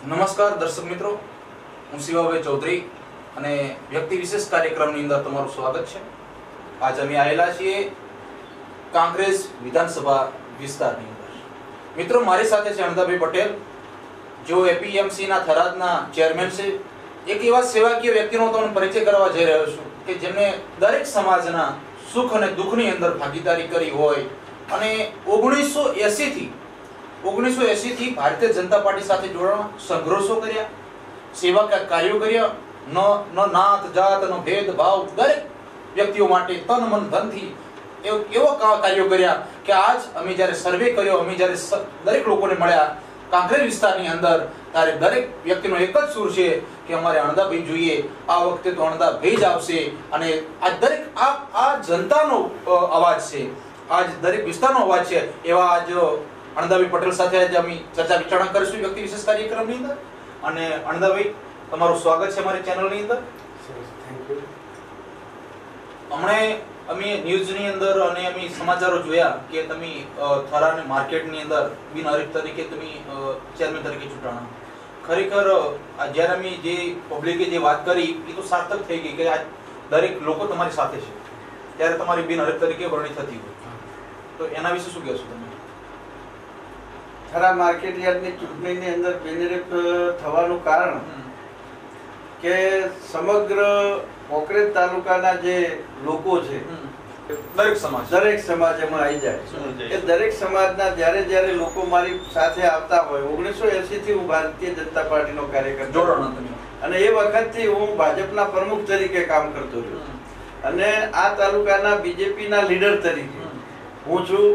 નમસ્કાર દર્શક મિત્રો, હું શિવાભાઈ ચૌધરી અને વ્યક્તિ વિશેષ કાર્યક્રમની અંદર તમારું સ્વાગત છે. આજ અમે આવેલા છીએ કાંગ્રેસ વિધાનસભા વિસ્તારની અંદર. મિત્રો, મારી સાથે છે અણદાભાઈ પટેલ, જેઓ એપીએમસીના થરાદના ચેરમેન છે. એક એવા સેવાકીય વ્યક્તિનો તમને પરિચય કરવા જઈ રહ્યો છું કે જેમને દરેક સમાજના સુખ અને દુઃખની અંદર ભાગીદારી કરી હોય અને ઓગણીસો થી ઓગણીસો થી ભારતીય જનતા પાર્ટી સાથે જોડાણ સંઘર્ષો કર્યા. સેવા કાર્યો કર્યા. ન ન નાત, જાત, ન ભેદભાવ દરેક વ્યક્તિઓ માટે તન, મન ધનથી થી એવો કાર્યો કર્યા કે આજ અમે જ્યારે સર્વે કર્યો, અમે જ્યારે દરેક લોકોને મળ્યા. કાંકરેજ વિસ્તારની અંદર ત્યારે દરેક વ્યક્તિનો એક જ સુર છે કે અમારે અણદાભાઈ જોઈએ. આ વખતે તો અણદાભાઈ જ આવશે અને આ દરેક, આ આ જનતાનો અવાજ છે. આજ દરેક વિસ્તારનો અવાજ છે. એવા આજ અણદાભાઈ પટેલ સાથે આજે અમે ચર્ચા વિચારણા કરીશું વ્યક્તિ વિશેષ કાર્યક્રમની અંદર. અને અણદાભાઈ તમારું સ્વાગત છે અમારી ચેનલની અંદર. હમણે અમે ન્યૂઝની અંદર અને અમે સમાચારો જોયા કે તમે થરાને માર્કેટની અંદર બિનહરીફ તરીકે તમે ચેરમેન તરીકે ચૂંટાણા. ખરેખર જ્યારે અમે જે પબ્લિકે જે વાત કરી એ તો સાર્થક થઈ ગઈ કે આ દરેક લોકો તમારી સાથે છે. ત્યારે તમારી બિનહરીફ તરીકે વરણી થતી હોય. તો એના વિશે શું કહેશો તમે? થરા માર્કેટ યાર્ડની ચૂંટણીની અંદર બેનરેપ થવાનું કારણ કે સમગ્ર કોકરેજ તાલુકાના જે લોકો છે દરેક સમાજ. દરેક સમાજ એમાં આવી જાય એ દરેક સમાજના જ્યારે જ્યારે લોકો મારી સાથે આવતા હોય ઓગણીસો એસી થી હું ભારતીય જનતા પાર્ટીનો કાર્યકર જોડાણ અને એ વખતથી હું ભાજપના પ્રમુખ તરીકે કામ કરતો રહ્યો અને આ તાલુકાના બીજેપીના લીડર તરીકે હું છું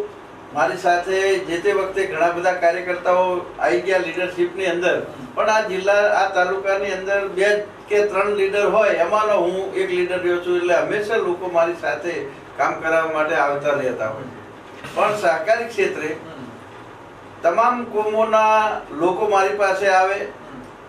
મારી સાથે જે તે વખતે ઘણા બધા કાર્યકર્તાઓ આવી ગયા લીડરશીપની અંદર. પણ આ જિલ્લા, આ તાલુકાની અંદર બે કે ત્રણ લીડર હોય, એમાંનો હું એક લીડર રહ્યો છું. એટલે હંમેશા લોકો મારી સાથે કામ કરાવવા માટે આવતા રહેતા હોય પણ સહકારી ક્ષેત્રે તમામ કોમોના લોકો મારી પાસે આવે.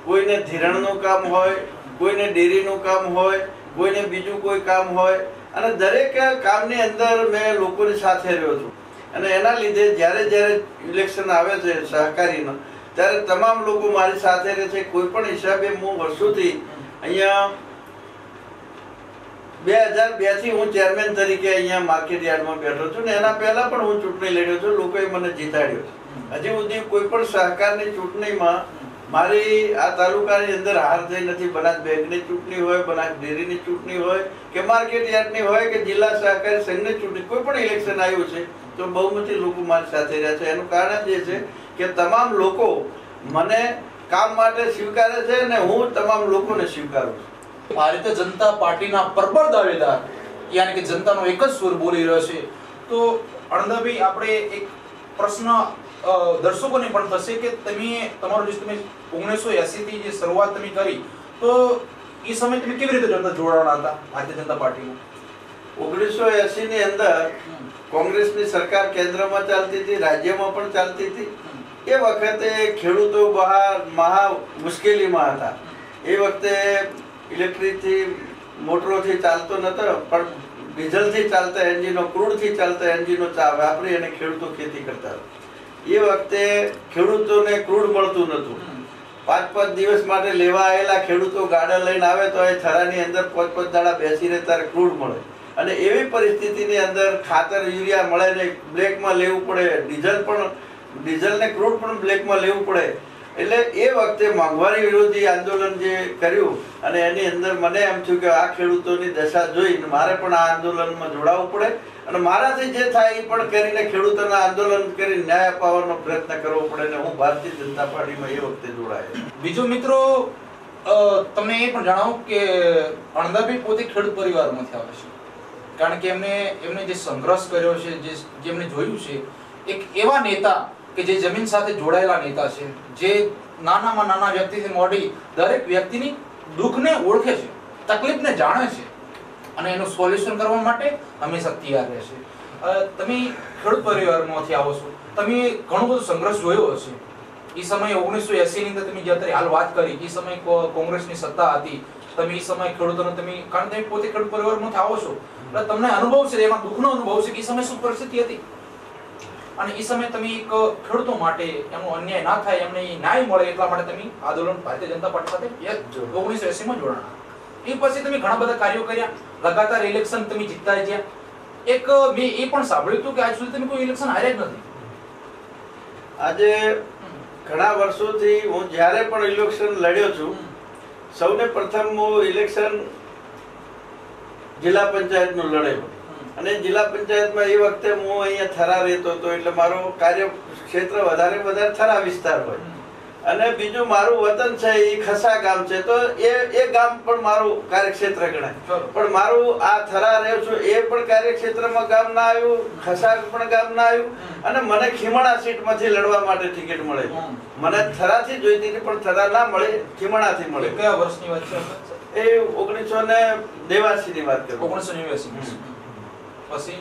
કોઈને ધિરણનું કામ હોય, કોઈને ડેરીનું કામ હોય, કોઈને બીજું કોઈ કામ હોય. અને દરેક કામની અંદર મેં લોકોની સાથે રહ્યો છું. અને એના લીધે જ્યારે જ્યારે ઇલેક્શન આવે છે સહકારીનો, ત્યારે તમામ લોકો મારી સાથે રહે છે. કોઈ પણ હિસાબે હું વર્ષોથી અહીંયા બે હજાર બેથી હું ચેરમેન તરીકે અહીંયા માર્કેટ યાર્ડમાં બેઠો છું ને એના પહેલા પણ હું ચૂંટણી લડ્યો છું. લોકોએ મને જીતાડ્યો છે. હજી સુધી કોઈ પણ સહકારની ચૂંટણીમાં મારી આ તાલુકાની અંદર હાર થઈ નથી. બનાસ બેંકની ચૂંટણી હોય, બનાસ ડેરીની ચૂંટણી હોય કે માર્કેટ યાર્ડની હોય કે જિલ્લા સહકારી સંઘની ચૂંટણી, કોઈ પણ ઇલેક્શન આવ્યું છે તો બહુમતી લોકો મારી સાથે રહ્યા છે. એનું કારણ એ છે કે તમામ લોકો મને કામ માટે સ્વીકારે છે અને હું તમામ લોકોને સ્વીકારું છું. ભારતીય જનતા પાર્ટીના પરબળ દાવેદાર, યાની કે જનતાનો એક જ સુર બોલી રહ્યો છે. તો અણદાભાઈ આપણે એક પ્રશ્ન દર્શકોને પણ થશે કે તમે, તમારો જે તમે ઓગણીસો એસીથી જે શરૂઆત તમે કરી, તો એ સમય તમે કેવી રીતે જનતા જોડાણા હતા, ભારતીય જનતા પાર્ટીમાં? ઓગણીસો એસી ની અંદર કોંગ્રેસની સરકાર કેન્દ્રમાં ચાલતી હતી, રાજ્યમાં પણ ચાલતી હતી. એ વખતે ખેડૂતો બહાર મહા મુશ્કેલીમાં હતા. એ વખતે ઇલેક્ટ્રિકથી, મોટરોથી ચાલતો નતો પણ ડીઝલથી ચાલતા એન્જિનો ક્રૂડથી ચાલતા એન્જિનો ચા વાપરી અને ખેડૂતો ખેતી કરતા એ વખતે ખેડૂતોને ક્રૂડ મળતું નતું પાંચ પાંચ દિવસ માટે લેવા આવેલા ખેડૂતો ગાડા લઈને આવે તો એ થરાની અંદર પાંચ પાંચ દાડા બેસીને ત્યારે ક્રૂડ મળે. અને એવી પરિસ્થિતિની અંદર ખાતર, યુરિયા મળે ને બ્લેકમાં લેવું પડે, ડીઝલ પણ, ડીઝલને ક્રૂડ પણ બ્લેકમાં લેવું પડે. એટલે એ વખતે મોંઘવારી વિરોધી આંદોલન જે કર્યું, અને એની અંદર મને એમ થયું કે આ ખેડૂતોની દશા જોઈને મારે પણ આ આંદોલનમાં જોડાવવું પડે. અને મારાથી જે થાય એ પણ કરીને ખેડૂતોના આંદોલન કરી ન્યાય અપાવવાનો પ્રયત્ન કરવો પડે અને હું ભારતીય જનતા પાર્ટીમાં એ વખતે જોડાયો. બીજો મિત્રો તમે એ પણ જણાવો કે અણદાભાઈ પોતે ખેડૂત પરિવારમાંથી આવે છે. કારણ કે એમને એમને જે સંઘર્ષ કર્યો છે, જે જેમને જોયું છે, એક એવા નેતા કે જે જમીન સાથે જોડાયેલા નેતા છે, જે નાનામાં નાના વ્યક્તિથી મોડી દરેક વ્યક્તિની દુઃખને ઓળખે છે, તકલીફને જાણે છે અને એનું સોલ્યુશન કરવા માટે હંમેશા તૈયાર રહે છે. તમે ખેડૂત પરિવારમાંથી આવો છો. તમે ઘણો બધો સંઘર્ષ જોયો હશે. એ સમયે ઓગણીસો એસી ની અંદર તમે જે અત્યારે હાલ વાત કરી એ સમયે કોંગ્રેસની સત્તા હતી. તમે એ સમયે ખેડૂતોને તમે, કારણ તમે પોતે ખેડૂત પરિવારમાંથી આવો છો. એટલે તમને અનુભવ છે એમાં દુઃખનો અનુભવ છે કે એ સમય શું પરિસ્થિતિ હતી? અને એ સમયે તમે એક ખેડૂતો માટે એમનો અન્યાય ના થાય એમને ન્યાય મળે એટલા માટે તમે આંદોલન ભારતીય જનતા પાર્ટી સાથે ઓગણીસો એસી માં જોડાણા. એ પછી તમે ઘણા બધા કાર્યો કર્યા. લગાતાર ઇલેક્શન તમે જીતતા ગયા એક મેં એ પણ સાંભળ્યું હતું કે આજ સુધી તમે કોઈ ઇલેક્શન હાર્યા જ નથી. આજે ઘણા વર્ષોથી હું જ્યારે પણ ઇલેક્શન લડ્યો છું સૌને પ્રથમ હું ઇલેક્શન જિલ્લા પંચાયતનું લડેલો અને જિલ્લા પંચાયતમાં એ વખતે હું અહીંયા થરા રહેતો હતો એટલે મારો કાર્ય ક્ષેત્ર વધારે વધારે થરા વિસ્તાર હોય. અને બીજું મારું વતન છે એ ખસા ગામ છે તો એ એ ગામ પણ મારું કાર્યક્ષેત્ર ગણાય. પણ મારું આ થરા રહ્યો છું એ પણ કાર્યક્ષેત્રમાં ગામ ના આવ્યું ખસા પણ ગામ ના આવ્યું અને મને ખીમણા સીટમાંથી લડવા માટે ટિકિટ મળે. મને થરાથી જોઈતી હતી પણ થરા ના મળે ખીમણાથી મળે. કયા વર્ષની વાત છે? એ ઓગણીસો ને નેવાસી ની વાત કરું. ઓગણીસો નેવાસી પછી?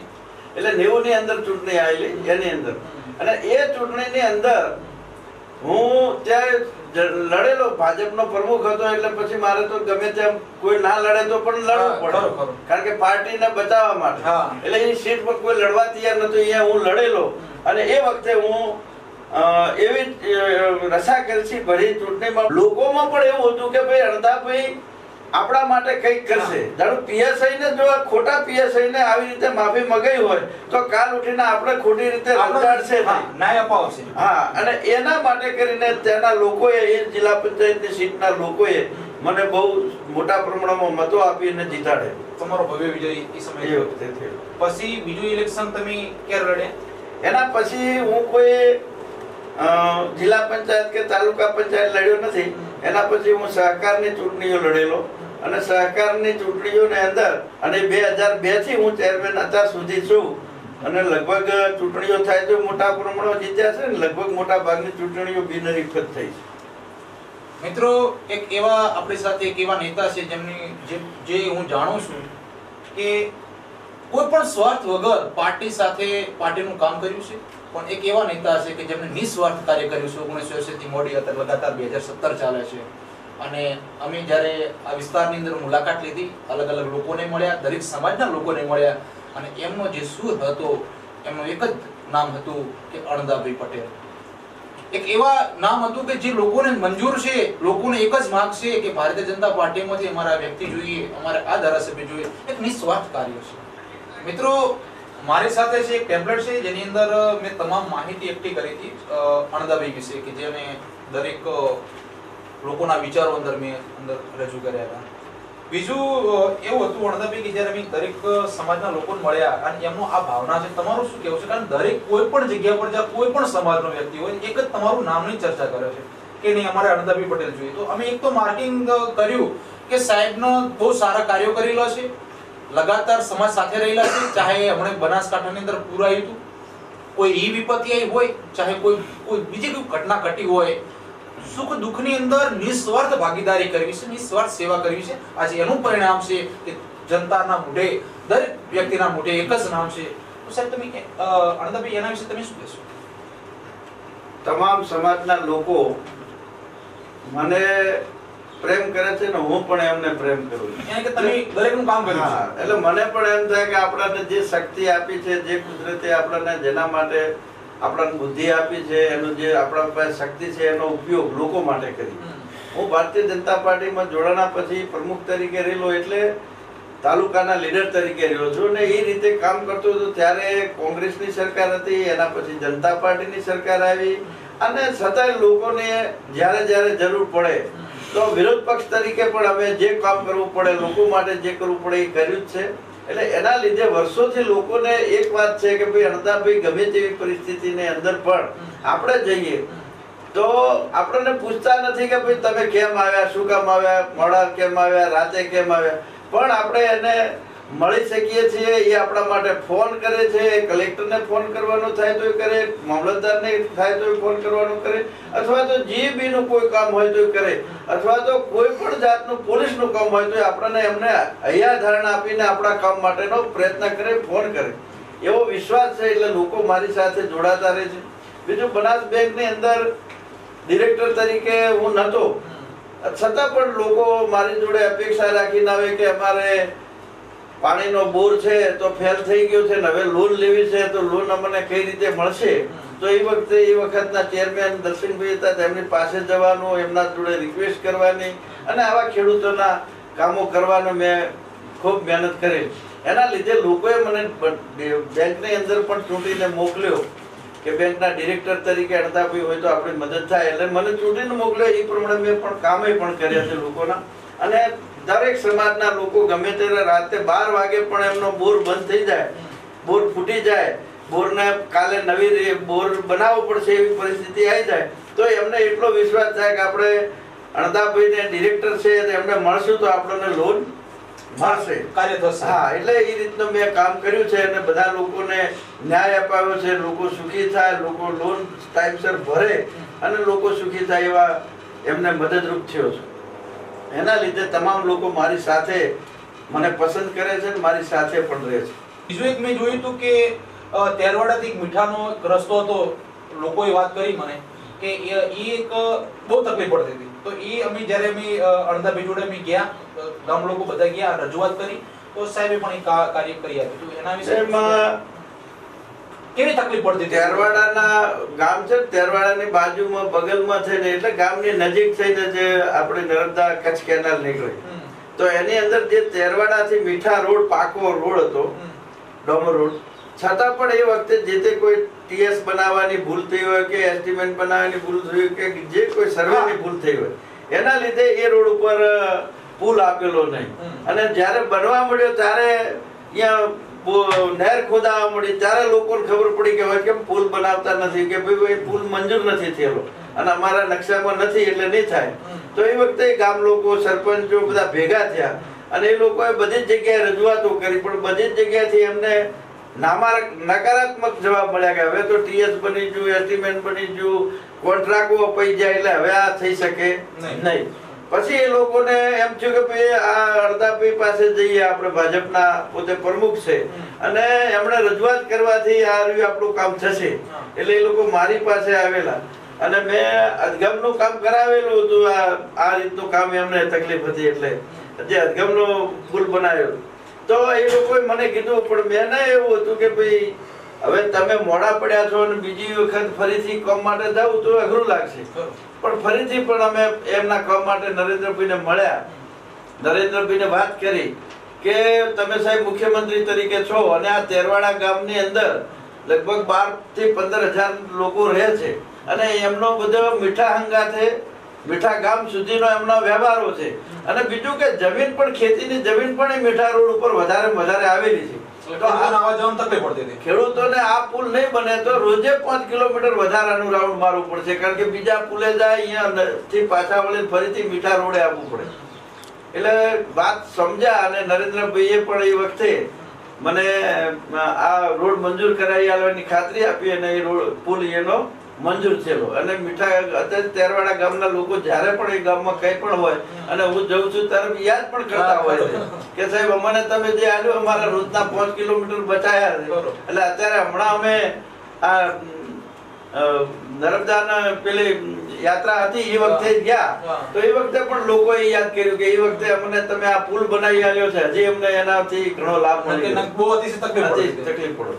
એટલે નેવું ની અંદર ચૂંટણી આવેલી એની અંદર. અને એ ચૂંટણીની અંદર હું ત્યાં લડેલો ભાજપનો પ્રમુખ હતો એટલે પછી મારે તો ગમે તેમ કોઈ ના લડે તો પણ લડવું પડે. કારણ કે પાર્ટીને બચાવવા માટે. હા. એટલે એ સીટ પર કોઈ લડવા તૈયાર નતો અહીંયા હું લડેલો. અને એ વખતે હું એવી અ, રસાકલસી ભરી ચૂંટણીમાં લોકોમાં પણ એવું હતું કે ભાઈ અણધાભાઈ આપણા માટે કંઈક કરશે. જાણો પીએસઆઈ ને જો ખોટા પીએસઆઈ ને આવી રીતે માફી મગાઈ હોય તો કાલ ઉઠીને આપણે ખોટી રીતે રંજાડશે ન્યાય અપાવશે. હા અને એના માટે કરીને ત્યાંના લોકોએ એ જિલ્લા પંચાયતની સીટના લોકોએ મને બહુ મોટા પ્રમાણમાં મતો આપીને જીતાડે. તમારો ભવ્ય વિજય એ એ સમયે વખતે થયો. પછી બીજું ઇલેક્શન તમે ક્યારે લડ્યા? એના પછી હું કોઈ જિલ્લા પંચાયત કે તાલુકા પંચાયત લડ્યો નથી. એના પછી હું સહકારની ચૂંટણીઓ લડેલો. અને સહકારની ચૂંટણીઓની અંદર અને બે હજાર બેથી હું ચેરમેન અત્યાર સુધી છું. અને લગભગ ચૂંટણીઓ થાય તો મોટા પ્રમાણમાં જીત્યા છે ને લગભગ મોટા ભાગની ચૂંટણીઓ બિનહરીફ જ થઈ છે. મિત્રો, એક એવા આપણી સાથે એક એવા નેતા છે જેમની જે હું જાણું છું કે કોઈ પણ સ્વાર્થ વગર પાર્ટી સાથે પાર્ટીનું કામ કર્યું છે? પણ એક એવા નેતા છે કે જેમણે નિસ્વાર્થ કાર્ય કર્યું છે, ઓગણીસો એંસીથી મોડી અત્યારે લગાતાર બે હજાર સત્તર ચાલે છે. અને અમે જ્યારે આ વિસ્તારની અંદર મુલાકાત લીધી, અલગ અલગ લોકોને મળ્યા, દરેક સમાજના લોકોને મળ્યા અને એમનો જે સૂર હતો, એમનું એક જ નામ હતું કે અણદાભાઈ પટેલ. એક એવા નામ હતું કે જે લોકોને મંજૂર છે, લોકોને એક જ માંગ છે કે ભારતીય જનતા પાર્ટીમાંથી અમારા વ્યક્તિ જોઈએ, અમારે આ ધારાસભ્ય જોઈએ. એક નિસ્વાર્થ કાર્ય છે. મિત્રો, મારી સાથે છે એક ટેબ્લેટ છે, જેની અંદર મેં તમામ માહિતી એકઠી કરી હતી અણદાભાઈ વિશે, કે જેને દરેક લોકોના વિચારો અંદર મેં અંદર રજૂ કર્યા હતા. બીજું એવું હતું વણદાભાઈ કે જ્યારે અમે દરેક સમાજના લોકોને મળ્યા અને એમનો આ ભાવના છે, તમારું શું કહેવું છે? કારણ દરેક કોઈ પણ જગ્યા પર જ્યાં કોઈ પણ સમાજનો વ્યક્તિ હોય, એક જ તમારું નામની ચર્ચા કરે છે કે નહીં, અમારે અણદાભાઈ પટેલ જોઈએ. તો અમે એક તો માર્કિંગ કર્યું કે સાહેબનો બહુ સારા કાર્યો કરેલા છે, લગાતાર સમાજ સાથે રહેલા છે, ચાહે હમણે બનાસકાંઠાની અંદર પૂર આવ્યું હતું, કોઈ ઈ વિપત્તિ આવી હોય, ચાહે કોઈ કોઈ બીજી કોઈ ઘટના ઘટી હોય સુખ દુઃખની અંદર નિસ્વાર્થ ભાગીદારી કરવી છે નિસ્વાર્થ સેવા કરવી છે. આજે એનું પરિણામ છે કે જનતાના મોઢે દરેક વ્યક્તિના મોઢે એક જ નામ છે. તો સાહેબ તમે આનંદભાઈ એના વિશે તમે શું કહેશો? તમામ સમાજના લોકો મને પ્રેમ કરે છે ને હું પણ એમને પ્રેમ કરું છું. કે તમે દરેકનું કામ કર્યું છે. એટલે મને પણ એમ થાય કે આપણને જે શક્તિ આપી છે જે કુદરતે આપણને જેના માટે આપણને બુદ્ધિ આપી છે એનું જે આપણા પાસે શક્તિ છે એનો ઉપયોગ લોકો માટે કરી. હું ભારતીય જનતા પાર્ટીમાં જોડાણા પછી પ્રમુખ તરીકે રહેલો એટલે તાલુકાના લીડર તરીકે રહ્યો છું અને એ રીતે કામ કરતો હતો ત્યારે કોંગ્રેસની સરકાર હતી એના પછી જનતા પાર્ટીની સરકાર આવી અને છતાંય લોકોને જ્યારે જ્યારે જરૂર પડે તો વિરોધ પક્ષ તરીકે પણ અમે જે કામ કરવું પડે લોકો માટે જે કરવું પડે એ કર્યું જ છે. એટલે એના લીધે વર્ષોથી લોકોને એક વાત છે કે ભાઈ અણદાભાઈ ગમે તેવી પરિસ્થિતિની અંદર પણ આપણે જઈએ તો આપણને પૂછતા નથી કે ભાઈ તમે કેમ આવ્યા શું કામ આવ્યા મોડા કેમ આવ્યા રાતે કેમ આવ્યા? પણ આપણે એને મળી શકીએ છીએ એ આપણા માટે ફોન કરે છે કલેક્ટરને ફોન કરવાનો થાય તો કરે મામલતદારને થાય તો ફોન કરવાનો કરે અથવા તો GEB નું કોઈ કામ હોય તો કરે અથવા તો કોઈ પણ જાતનું પોલીસનું કામ હોય તો આપણને એમને હૈયા ધારણા આપીને આપણા કામ માટેનો પ્રયત્ન કરે ફોન કરે. એવો વિશ્વાસ છે એટલે લોકો મારી સાથે જોડાતા રહે છે. બીજું બનાસ બેંકની અંદર ડિરેક્ટર તરીકે હું નહોતો છતાં પણ લોકો મારી જોડે અપેક્ષા રાખીને આવે કે અમારે પાણીનો બોર છે તો ફેલ થઈ ગયો છે હવે લોન લેવી છે તો લોન અમને કઈ રીતે મળશે? તો એ વખતે એ વખતના ચેરમેન દર્શનભાઈ હતા, તેમની પાસે જવાનું, એમના જોડે રિક્વેસ્ટ કરવાની અને આવા ખેડૂતોના કામો કરવાનું મેં ખૂબ મહેનત કરી એના લીધે લોકોએ મને બેંકની અંદર પણ ચૂંટીને મોકલ્યો કે બેંકના ડિરેક્ટર તરીકે અડતાભાઈ હોય તો આપણી મદદ થાય. એટલે મને ચૂંટીને મોકલ્યો, એ પ્રમાણે મેં પણ કામે પણ કર્યા છે લોકોના. અને દરેક સમાજના લોકો ગમે ત્યારે રાતે બાર વાગે પણ એમનો બોર બંધ થઈ જાય બોર ફૂટી જાય બોરને કાલે નવી બોર બનાવવો પડશે એવી પરિસ્થિતિ આવી જાય તો એમને એટલો વિશ્વાસ થાય કે આપણે અણદાભાઈને ડિરેક્ટર છે એમને મળશું તો આપણને લોન મળશે. હા એટલે એ રીતનું મેં કામ કર્યું છે અને બધા લોકોને ન્યાય અપાવ્યો છે લોકો સુખી થાય લોકો લોન ટાઈમસર ભરે અને લોકો સુખી થાય એવા એમને મદદરૂપ થયો છે. એના લીધે તમામ લોકો મારી સાથે મને પસંદ કરે છે અને મારી સાથે પણ રહે છે. બીજું એક મેં જોયું હતું કે તેરવાડાથી એક મીઠાનો એક રસ્તો હતો લોકોએ વાત કરી મને કે એ એક બહુ તકલીફ પડતી હતી. તો એ અમે જ્યારે અમે અડધા અણધાભાઈ અમે ગયા ગામ લોકો બધા ગયા રજૂઆત કરી તો સાહેબે પણ એ કાર્ય કરી આપ્યું એના વિશે કેવી તકલીફ પડતી તેરવાડાના ગામ છે તેરવાડાની બાજુમાં બગલમાં છે ને એટલે ગામની નજીક થઈને જે આપણે નર્મદા કચ્છ કેનાલ નીકળી. તો એની અંદર જે તેરવાડાથી મીઠા રોડ પાકો રોડ હતો ડોમર રોડ છતાં પણ એ વખતે જે તે કોઈ ટીએસ બનાવવાની ભૂલ થઈ હોય કે એસ્ટિમેટ બનાવવાની ભૂલ થઈ હોય કે જે કોઈ સર્વેની ભૂલ થઈ હોય એના લીધે એ રોડ ઉપર પુલ આપેલો નહીં. અને જ્યારે બનવા મળ્યો ત્યારે અહીંયા નહેર ખોદાવા મળી ત્યારે લોકોને ખબર પડી કે હવે કેમ પુલ બનાવતા નથી કે ભાઈ ભાઈ પુલ મંજૂર નથી થયેલો અને અમારા નકશામાં નથી એટલે નહીં થાય. તો એ વખતે ગામ લોકો સરપંચો બધા ભેગા થયા અને એ લોકોએ બધી જ જગ્યાએ રજૂઆતો કરી પણ બધી જ જગ્યાએથી એમને નકારાત્મક જવાબ મળ્યા કે હવે તો ટીએસ બની ગયું એસ્ટિમેટ બની ગયું કોન્ટ્રાક્ટો અપાઈ જાય એટલે હવે આ થઈ શકે. નહીં. પછી એ લોકોને એમ થયું કે ભાઈ આ અડધાભાઈ પાસે જઈએ, આપણે ભાજપના પોતે પ્રમુખ છે. અને એમણે રજૂઆત કરવાથી આ આપણું કામ થશે. એટલે એ લોકો મારી પાસે આવેલા. અને મેં અધગમનું કામ કરાવેલું હતું, આ રીતનું કામ એમને તકલીફ હતી એટલે જે અધગમનો પુલ બનાવ્યો. તો એ લોકોએ મને કીધું, પણ મેં ના એવું હતું કે ભાઈ, હવે તમે મોડા પડ્યા છો અને બીજી વખત ફરીથી કામ માટે જાવ તો અઘરું લાગશે. પણ ફરીથી પણ અમે એમના કામ માટે નરેન્દ્રભાઈને મળ્યા. નરેન્દ્રભાઈને વાત કરી કે તમે સાહેબ મુખ્યમંત્રી તરીકે છો અને આ તેરવાડા ગામની અંદર લગભગ બારથી પંદર હજાર લોકો રહે છે અને એમનો બધો મીઠા હંગાથે મીઠા ગામ સુધીનો એમનો વ્યવહારો છે. અને બીજું કે જમીન પણ ખેતીની જમીન પણ એ મીઠા રોડ ઉપર વધારે વધારે આવેલી છે. ખેડૂતોને આ પુલ નહીં બને તો રોજે પાંચ કિલોમીટર વધારાનું રાઉન્ડ મારવું પડશે. કારણ કે બીજા પુલે જાય અહીંયા પાછા વળીને ફરીથી મીઠા રોડે આવવું પડે. એટલે વાત સમજ્યા અને નરેન્દ્રભાઈએ પણ એ વખતે મને આ રોડ મંજૂર કરાવી આવવાની ખાતરી આપી અને એ રોડ પુલ એનો મંજૂર થયેલો અને મીઠા અત્યારે તેરવાડા ગામના લોકો જ્યારે પણ એ ગામમાં કંઈ પણ હોય અને હું જઉં છું ત્યારે યાદ પણ કરતા હોય છે કે સાહેબ અમને તમે જે આવ્યું અમારા રોજના પાંચ કિલોમીટર બચાયા છે. એટલે અત્યારે હમણાં અમે આ નર્મદાના પેલી યાત્રા હતી એ વખતે ગયા. તો એ વખતે પણ લોકોએ યાદ કર્યું કે એ વખતે અમને તમે આ પુલ બનાવી આલ્યો છે. હજી અમને એનાથી ઘણો લાભ કારણ કે મળી નક- બહુ અતિશય તકલીફ ગયો. પડતી હજી હતી. તકલીફ પડે.